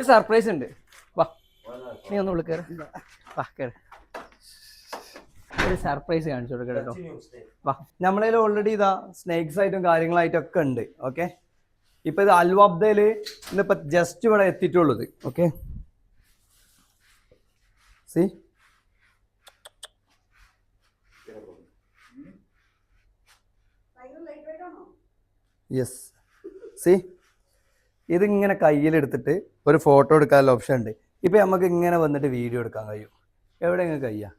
ഒരു സർപ്രൈസ് ഉണ്ട്. വാ നീ ഒന്ന് ഉള്ളിൽ വാ ഒരു സർപ്രൈസ് കാണിച്ചു കൊടുക്കട്ടോ കേട്ടോ. വാ നമ്മളതിൽ ഓൾറെഡി ഇതാ സ്നേക്സ് ആയിട്ടും കാര്യങ്ങളായിട്ടും ഒക്കെ ഉണ്ട് ഓക്കെ ഇപ്പൊ ഇത് അൽവാബ്ദയിൽ ഇന്നിപ്പോ ജസ്റ്റ് ഇവിടെ എത്തിയിട്ടുള്ളത് ഓക്കെ സി യെസ് സി ഇതിങ്ങനെ കയ്യിലെടുത്തിട്ട് ഒരു ഫോട്ടോ എടുക്കാനുള്ള ഓപ്ഷൻ ഉണ്ട്. ഇപ്പൊ നമുക്ക് ഇങ്ങനെ വന്നിട്ട് വീഡിയോ എടുക്കാൻ കഴിയും. എവിടെ ഇങ്ങനെ കഴിയുക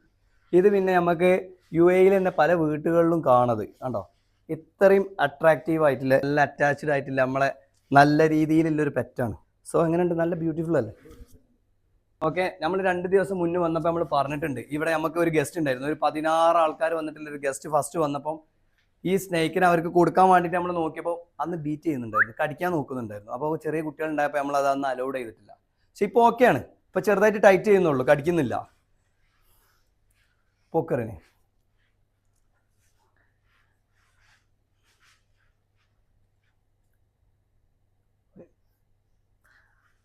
ഇത് പിന്നെ നമുക്ക് യു എയിൽ തന്നെ പല വീട്ടുകളിലും കാണത് കണ്ടോ? ഇത്രയും അട്രാക്റ്റീവ് ആയിട്ടില്ല നല്ല അറ്റാച്ച്ഡ് ആയിട്ടില്ല നമ്മളെ നല്ല രീതിയിലുള്ള ഒരു പെറ്റാണ് സോ എങ്ങനെയുണ്ട്? നല്ല ബ്യൂട്ടിഫുൾ അല്ലേ? ഓക്കെ നമ്മൾ രണ്ട് ദിവസം മുന്നേ വന്നപ്പോൾ നമ്മൾ പറഞ്ഞിട്ടുണ്ട്. ഇവിടെ നമുക്ക് ഒരു ഗസ്റ്റ് ഉണ്ടായിരുന്നു. ഒരു പതിനാറ് ആൾക്കാർ വന്നിട്ടുള്ള ഒരു ഗസ്റ്റ് ഫസ്റ്റ് വന്നപ്പം ഈ സ്നേഹിക്കിനെ അവർക്ക് കൊടുക്കാൻ വേണ്ടിയിട്ട് നമ്മൾ നോക്കിയപ്പോൾ അന്ന് ബീറ്റ് ചെയ്യുന്നുണ്ടായിരുന്നു. കടിക്കാൻ നോക്കുന്നുണ്ടായിരുന്നു. അപ്പോൾ ചെറിയ കുട്ടികൾ കുട്ടികളുണ്ടായപ്പോൾ നമ്മൾ അത് അന്ന് അലൗഡ് ചെയ്തിട്ടില്ല. പക്ഷെ ഇപ്പോൾ ഓക്കെയാണ് ഇപ്പൊ ചെറുതായിട്ട് ടൈറ്റ് ചെയ്യുന്നുള്ളൂ. കടിക്കുന്നില്ല. പോക്കറിന്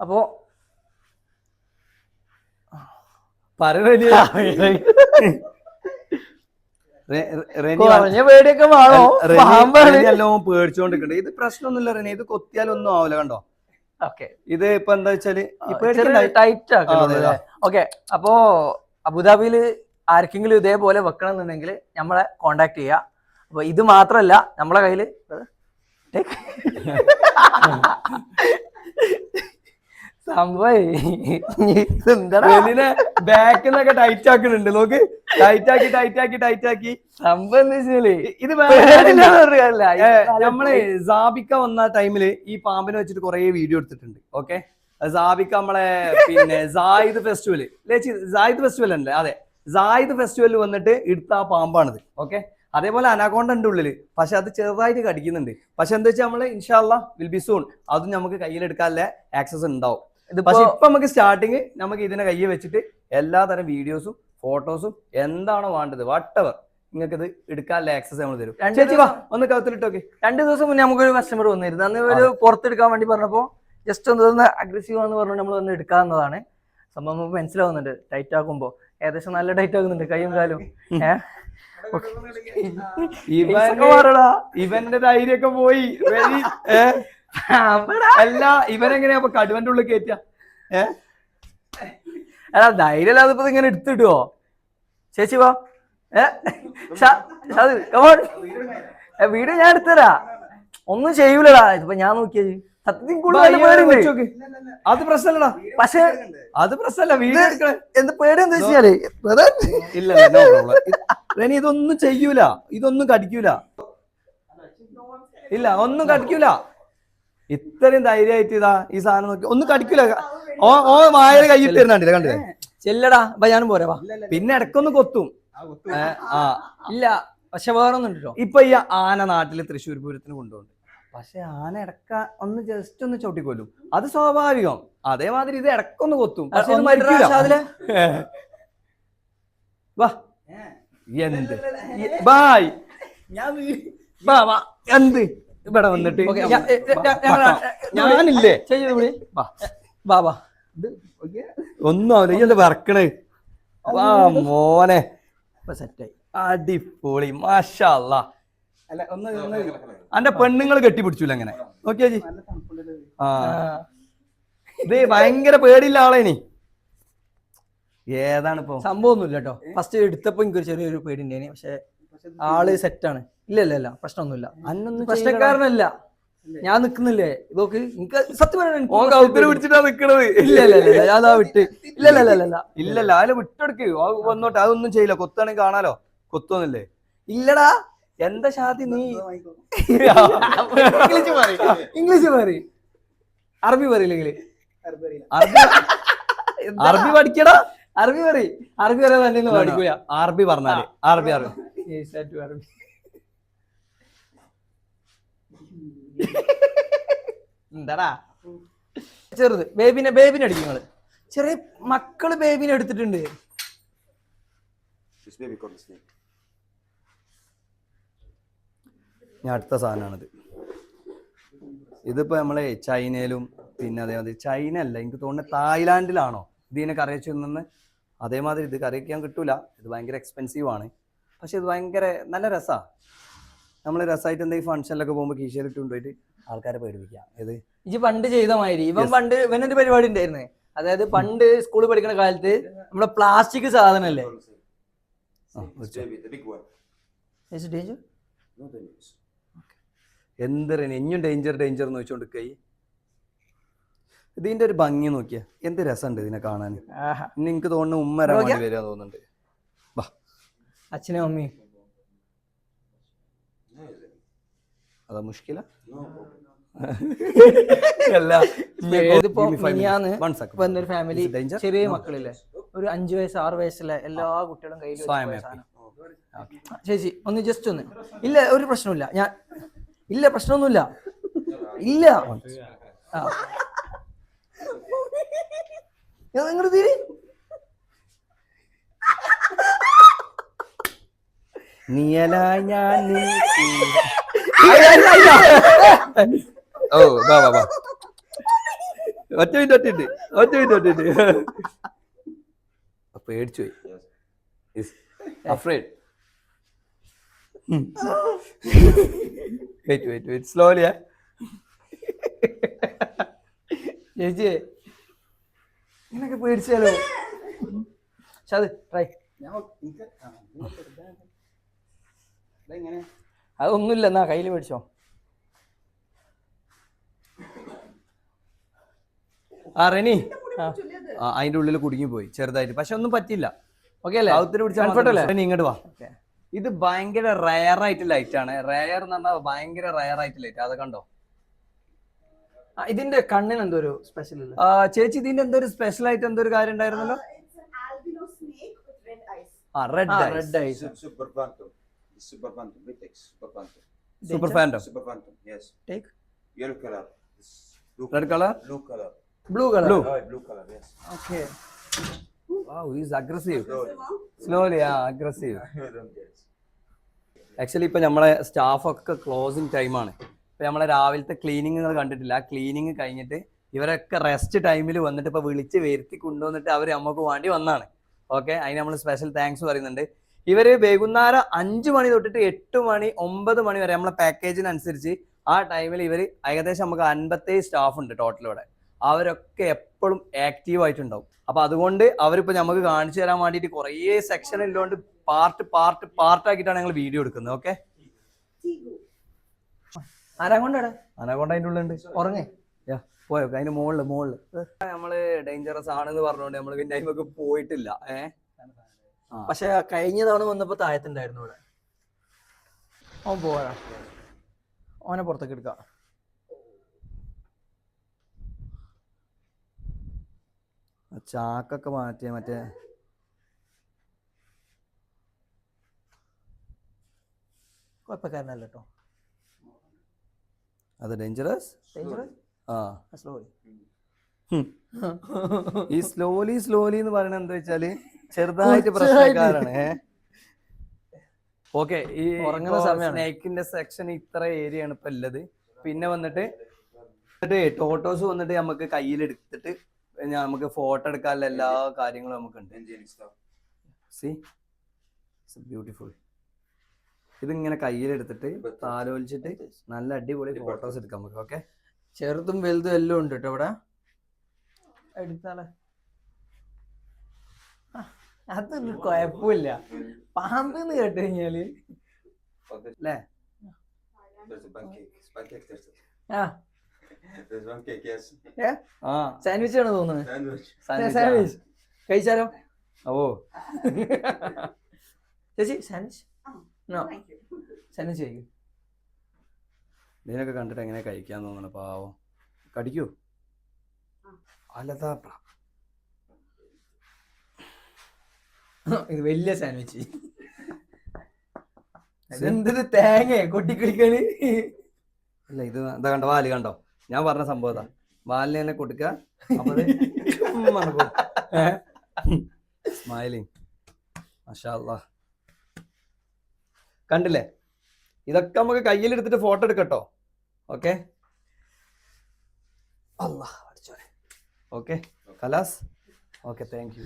അപ്പോ കുറഞ്ഞ പേടിച്ചോണ്ടിരിക്കണ്ട് ഇത് പ്രശ്നമൊന്നുമില്ല റെനി. ഇത് കൊത്തിയാലൊന്നും ആവില്ല കണ്ടോ? ഓക്കെ. ഇത് ഇപ്പൊ എന്താ വെച്ചാൽ. ടൈറ്റ് ഓക്കെ അപ്പോ അബുദാബിയിൽ ആർക്കെങ്കിലും ഇതേപോലെ വെക്കണം എന്നുണ്ടെങ്കിൽ നമ്മളെ കോണ്ടാക്ട് ചെയ്യാം. അപ്പൊ ഇത് മാത്രല്ല നമ്മളെ കയ്യിൽ സംഭവം നിന്നൊക്കെ ടൈറ്റ് ആക്കുന്നുണ്ട്. നോക്ക്. ടൈറ്റ് ആക്കി ടൈറ്റ് ആക്കി ടൈറ്റ് ആക്കി. സംഭവം എന്താ വെച്ചാൽ ഇത് നമ്മൾ സാബിക്ക വന്ന ടൈമിൽ ഈ പാമ്പിനെ വെച്ചിട്ട് കൊറേ വീഡിയോ എടുത്തിട്ടുണ്ട്. ഓക്കെ സാബിക്ക നമ്മളെ പിന്നെ സായിദ് ഫെസ്റ്റിവൽ ലേച്ചി സായിദ് ഫെസ്റ്റിവൽ അല്ലേ? അതെ. സായിദ് ഫെസ്റ്റിവലിൽ വന്നിട്ട് എടുത്ത ആ പാമ്പാണിത്. ഓക്കെ അതേപോലെ അനാക്കോണ്ട ഉണ്ട് ഉള്ളിൽ. പക്ഷെ അത് ചെറുതായിട്ട് കടിക്കുന്നുണ്ട്. പക്ഷെ എന്താ വെച്ചാൽ നമ്മൾ ഇൻഷാല്ല വിൽ ബി സൂൺ അതും നമുക്ക് കയ്യിലെടുക്കാനുള്ള ആക്സസ് ഉണ്ടാവും. പക്ഷെ ഇപ്പൊ നമുക്ക് സ്റ്റാർട്ടിങ് നമുക്ക് ഇതിനെ കയ്യിൽ വെച്ചിട്ട് എല്ലാ തരം വീഡിയോസും ഫോട്ടോസും എന്താണോ വേണ്ടത് വട്ടവർ നിങ്ങൾക്ക് ഇത് എടുക്കാനുള്ള ആക്സസ് നമ്മൾ തരും. ചേച്ചി വാ ഒന്ന് കൗത്തിലിട്ടോക്കെ. രണ്ട് ദിവസം മുന്നേ നമുക്കൊരു കസ്റ്റമർ വന്നിരുന്നു. അന്ന് ഒരു പുറത്തെടുക്കാൻ വേണ്ടി പറഞ്ഞപ്പോ ജസ്റ്റ് ഒന്ന് അഗ്രസീവ് ആണെന്ന് പറഞ്ഞു നമ്മൾ ഒന്ന് എടുക്കാവുന്നതാണ് സംഭവം മനസ്സിലാവുന്നുണ്ട്. ടൈറ്റ് ആക്കുമ്പോ. ഏകദേശം നല്ല ടൈറ്റ് ആകുന്നുണ്ട് കൈയും കാലും. ഇവന്റെ ധൈര്യമൊക്കെ പോയി? അല്ല ഇവനെങ്ങനെയാ അപ്പൊ കടുവന്റെ ഉള്ളിൽ കയറ്റ ഏ? എടാ ധൈര്യമില്ലാതെ ഇപ്പൊ ഇങ്ങനെ എടുത്തിടുവോ? ചേച്ചി വാ. ഏ? വീട് ഞാൻ എടുത്തരാ. ഒന്നും ചെയ്യൂലടാ. ഇതിപ്പോ ഞാൻ നോക്കിയത്. സത്യത്തിൽ കൂടുതൽ അത് പ്രശ്നല്ലടാ. പക്ഷെ അത് പ്രശ്നല്ല വീട് എന്ത് പേടി എന്താ വെച്ചാൽ ഇല്ല നോ പ്രോബ്ലം റെനി ഇതൊന്നും ചെയ്യൂല. ഇതൊന്നും കടിക്കൂല. ഇല്ല ഒന്നും കടിക്കൂല. ഇത്രയും ധൈര്യമായിട്ട് ഇതാ ഈ സാധനം നോക്കി. ഒന്ന് കടിക്കൂല. ഓ ഓ വായ കയ്യിൽ തരുന്നുണ്ട് കണ്ടില്ലേ? ചെല്ലടാ അപ്പൊ ഞാൻ പോരാ വാ. പിന്നെ ഇടക്കൊന്ന് കൊത്തും. ആ ഇല്ല പക്ഷെ വേറൊന്നും ഉണ്ടോ ഇപ്പൊ ഈ ആന നാട്ടിൽ തൃശ്ശൂർ പൂരത്തിന് കൊണ്ടുപോകും പക്ഷെ ആന ഇടക്ക ഒന്ന് ജസ്റ്റ് ഒന്ന് ചവിട്ടിക്കൊല്ലും. അത് സ്വാഭാവികം. അതേമാതിരി ഇത് ഇടക്കൊന്ന് കൊത്തും. വാ. എന്ത്? ബായ്. വാ വാ. എന്ത്? ഇവിടെ വന്നിട്ട്. ഞാനില്ലേ? ബാബാ ഒന്നും ആവില്ല ഈ എന്താ വിറക്കണേ. വാ മോനെ. സെറ്റായി. അടിപൊളി. മാഷല്ല. അന്റെ പെണ്ണുങ്ങൾ കെട്ടിപ്പിടിച്ചൂല അങ്ങനെ? നോക്കിയാ ജി ആ. ഇത് ഭയങ്കര പേടിയില്ല ആളേനി. ഏതാണ് ഇപ്പൊ? സംഭവമൊന്നുമില്ല കേട്ടോ. ഫസ്റ്റ് എടുത്തപ്പോ എനിക്കൊരു ചെറിയൊരു പേടി ഉണ്ടായിന് പക്ഷെ ആൾ സെറ്റാണ് ഇല്ല ഇല്ല ഇല്ല പ്രശ്നമൊന്നുമില്ല അന്നൊന്നും പ്രശ്നക്കാരനല്ല. ഞാൻ നിക്കുന്നില്ലേ? നോക്ക് നിങ്ങക്ക് സത്യം പറയാൻ എനിക്ക് കൗത്തിരി പിടിച്ചിട്ടാ നിക്കണത്. ഇല്ല ഇല്ല ഇല്ല ഞാൻ അതാ വിട്ട്. ഇല്ല ഇല്ല ഇല്ല ഇല്ല ഇല്ല ഇല്ലല്ല അതിൽ വിട്ടെടുക്ക്. വന്നോട്ടെ അതൊന്നും ചെയ്യില്ല. കൊത്താണെങ്കിൽ കാണാലോ? കൊത്തൊന്നില്ലേ ഇല്ലടാ എന്താ ഷാദി നീ? ഇംഗ്ലീഷ് മാറി. ഇംഗ്ലീഷ് മാറി. അറബി പറയില്ലെങ്കിൽ അറബി അറബി പഠിക്കടാ? അറബി പറ അറബി പറയാൻ തന്നെ പഠിക്കൂല. അറബി പറഞ്ഞാൽ. അറബി അറബി അറബി. എന്താടാ? ചെറുത്. ബേബിനെ ബേബിനെ അടിക്കും നിങ്ങൾ. ചെറിയ മക്കൾ ബേബിനെ എടുത്തിട്ടുണ്ട്. ഞാൻ അടുത്ത സാധനമാണിത്. ഇതിപ്പോ നമ്മളെ ചൈനയിലും പിന്നെ അതേമാതിരി ചൈന അല്ല എനിക്ക് തോന്നുന്നത് തായ്ലാൻഡിലാണോ? ഇതിനെ കറി വെച്ച് നിന്ന് അതേമാതിരി ഇത് കറി വയ്ക്കാൻ കിട്ടൂല. ഇത് ഭയങ്കര എക്സ്പെൻസീവ് ആണ്. പക്ഷെ ഇത് ഭയങ്കര നല്ല രസമാണ് നമ്മൾ രസമായിട്ട് എന്തെങ്കിലും ഫംഗ്ഷനിലൊക്കെ പോകുമ്പോൾ കീശയിലിട്ട് കൊണ്ടുപോയിട്ട് ആൾക്കാരെ പേടിപ്പിക്കാം ഇത് ഇത് പണ്ട് ചെയ്ത മാതിരി. ഇവൻ പണ്ട് ഇവനൊരു പരിപാടി ഉണ്ടായിരുന്നേ. അതായത് പണ്ട് സ്കൂളിൽ പഠിക്കുന്ന കാലത്ത് നമ്മുടെ പ്ലാസ്റ്റിക് സാധനല്ലേ? എന്ത് എന്തൊരു ഇനിയും ഡേഞ്ചർ ഡേഞ്ചർ എന്ന് വെച്ചോണ്ട് കൈ ഇതിന്റെ ഒരു ഭംഗി നോക്കിയാ. എന്ത് രസമുണ്ട് ഇതിനെ കാണാൻ. എനിക്ക് തോന്നുന്നു ഉമ്മ വരാൻ തോന്നുന്നുണ്ട്. വാ അച്ഛനും അമ്മയും അതാ മുഷ്കില? No. problem. അല്ല ഇതിപ്പോ മിനിയാന്ന് വന്നൊരു ഫാമിലി ചെറിയ മക്കളില്ലേ. ഒരു അഞ്ചു വയസ്സ് ആറ് വയസ്സിലെ എല്ലാ കുട്ടികളും കയ്യിൽ ചേച്ചി ഒന്ന് ജസ്റ്റ് ഒന്ന്. ഇല്ല ഒരു പ്രശ്നമില്ല ഞാൻ ഇല്ല പ്രശ്നമൊന്നുമില്ല. ഇല്ല. ആ. ഞാൻ നിങ്ങളുടെ തീരെ നീയല ഞാൻ നീ- ഓ വാ വാ വാ. ഒറ്റ മിനിറ്റ് ഒറ്റ ഒറ്റ മിനിറ്റ് ഒറ്റ പേടിച്ചു പോയി. അഫ്രേഡ് വെയിറ്റ് വെയിറ്റ് വെയിറ്റ് സ്ലോലിയാ ചേച്ചി നിനക്ക് പേടിച്ചാലോ? ഷാദ് ട്രൈ അതൊന്നുമില്ല എന്നാ കയ്യിൽ മേടിച്ചോ. ആ റെനി. ആ. അതിന്റെ ഉള്ളിൽ കുടുങ്ങി പോയി ചെറുതായിട്ട്. പക്ഷെ ഒന്നും പറ്റില്ല ഓക്കെ അല്ലേ? കൗത്തിന് പിടിച്ചാൽ ഇങ്ങോട്ട് വാ. ഇത് ഭയങ്കര റയർ ആയിട്ട് ലൈറ്റ് ആണ്. റയർ എന്ന് പറഞ്ഞാൽ ഭയങ്കര റയർ ആയിട്ട് ലൈറ്റ് അത് കണ്ടോ? ഇതിന്റെ കണ്ണിന് എന്തോ ഒരു സ്പെഷ്യൽ ചേച്ചി ഇതിന്റെ എന്തോ ഒരു സ്പെഷ്യൽ ആയിട്ട് എന്തോ ഒരു കാര്യം ഉണ്ടായിരുന്നല്ലോ? Uh. ആ red eyes Su- Super Phantom. Vitex, Super Phantom. Super Phantom. Super Phantom. Yes. Take. Yellow color. This blue Red color? Blue color. Blue color? Blue. Oh, blue color. Yes. Okay. Wow, he's aggressive. Slowly. get it. Actually ഇപ്പൊ നമ്മളെ സ്റ്റാഫൊക്കെ closing ടൈമാണ് ഇപ്പൊ നമ്മളെ രാവിലത്തെ cleaning കണ്ടിട്ടില്ല ആ cleaning കഴിഞ്ഞിട്ട് ഇവരൊക്കെ റെസ്റ്റ് ടൈമിൽ വന്നിട്ട് ഇപ്പൊ വിളിച്ച് വരുത്തി കൊണ്ടുവന്നിട്ട് അവർ നമുക്ക് വേണ്ടി വന്നാണ് ഓക്കെ അതിന് നമ്മൾ സ്പെഷ്യൽ താങ്ക്സ് പറയുന്നുണ്ട് ഇവർ വൈകുന്നേരം അഞ്ച് മണി തൊട്ടിട്ട് എട്ട് മണി ഒമ്പത് മണി വരെ നമ്മളെ പാക്കേജിനനുസരിച്ച് ആ ടൈമിൽ ഇവർ ഏകദേശം നമുക്ക് അൻപത്തേഴ് സ്റ്റാഫ് ഉണ്ട് ടോട്ടൽ ഇവിടെ. അവരൊക്കെ എപ്പോഴും ആക്റ്റീവ് ആയിട്ടുണ്ടാവും. അപ്പൊ അതുകൊണ്ട് അവരിപ്പോ നമുക്ക് കാണിച്ചു തരാൻ വേണ്ടിയിട്ട് കുറേ സെക്ഷൻ ഉള്ളതുകൊണ്ട് പാർട്ട് പാർട്ട് പാർട്ട് ആക്കിയിട്ടാണ് ഞങ്ങൾ വീഡിയോ എടുക്കുന്നത് ഓക്കെ Tigu. ആരാ കൊണ്ടാടാ അനകൊണ്ട് അതിന്റെ ഉള്ളുണ്ട് ഉറങ്ങേ. പോയോ? അതിന്റെ മോളിൽ മോളിൽ. നമ്മൾ ഡേഞ്ചറസ് ആണെന്ന് പറഞ്ഞുകൊണ്ട് നമ്മൾ പിന്നെ പോയിട്ടില്ല. ഏ? ആ. പക്ഷെ കഴിഞ്ഞ തവണ വന്നപ്പോ താഴത്തുണ്ടായിരുന്നു ഇവിടെ. ഓൻ പോവാ ഓനെ പുറത്തേക്ക് എടുക്കാം. ചാക്കൊക്കെ മാറ്റിയ മറ്റേ. കുഴപ്പക്കാരനല്ല കേട്ടോ അത് ഡേഞ്ചറസ് ഡേഞ്ചറസ് ആ. സ്ലോലി ഹും. ഈ സ്ലോലി സ്ലോലി എന്ന് പറയുന്നത് എന്താ വെച്ചാൽ ചെറുതായിട്ട്. പ്രശ്നക്കാരാണ്. ഓക്കെ ഈ ഉറങ്ങുന്ന സമയം സ്നേക്കിന്റെ സെക്ഷൻ ഇത്ര ഏരിയ ആണ് ഇപ്പൊ ഉള്ളത് പിന്നെ വന്നിട്ട് എന്നിട്ട് ടോട്ടോസ് വന്നിട്ട് നമുക്ക് കയ്യിലെടുത്തിട്ട് എടുത്തിട്ട് നമുക്ക് ഫോട്ടോ എടുക്കാനുള്ള എല്ലാ കാര്യങ്ങളും നമുക്കുണ്ട്. Angelic stuff. സി ബ്യൂട്ടിഫുൾ ഇതിങ്ങനെ കയ്യിലെടുത്തിട്ട് താലോലിച്ചിട്ട് നല്ല അടിപൊളി ഫോട്ടോസ് എടുക്കാം നമുക്ക് ഓക്കെ ചെറുതും വലുതും എല്ലാം ഉണ്ട് കേട്ടോ ഇവിടെ. എടുത്താളെ. അതൊരു അതൊന്നും കുഴപ്പമില്ല. പാമ്പ് എന്ന് കേട്ട് കഴിഞ്ഞാൽ. അല്ലേ. സാൻഡ്വിച്ച് ആണ് തോന്നുന്നത്? Sandwich. sandwich. സാൻഡ്വിച്ച് കഴിച്ചാലോ? ഓ ചേച്ചി സാൻഡ്വിച്ച് നോ സാൻഡ്വിച്ച് കഴിക്കും. ഇതിനൊക്കെ കണ്ടിട്ട് എങ്ങനെ കഴിക്കാൻ തോന്നണം പാവോ. കടിക്കൂ? അല്ലതാ പ്ര- ഇത് വലിയ സാൻഡ്വിച്ച്. എന്തൊരു തേങ്ങ കൊട്ടിക്കളിക്കാണ് അല്ല ഇത് എന്താ കണ്ടോ വാൽ കണ്ടോ? ഞാൻ പറഞ്ഞ സംഭവം ഇതാ. വാലിനെ തന്നെ കൊടുക്കുക സ്മൈലിങ് മഷാല്ലാ കണ്ടില്ലേ? ഇതൊക്കെ നമുക്ക് കയ്യിലെടുത്തിട്ട് ഫോട്ടോ എടുക്കട്ടോ ഓക്കെ അല്ലാ ഓക്കെ കലാസ് ഓക്കെ താങ്ക് യു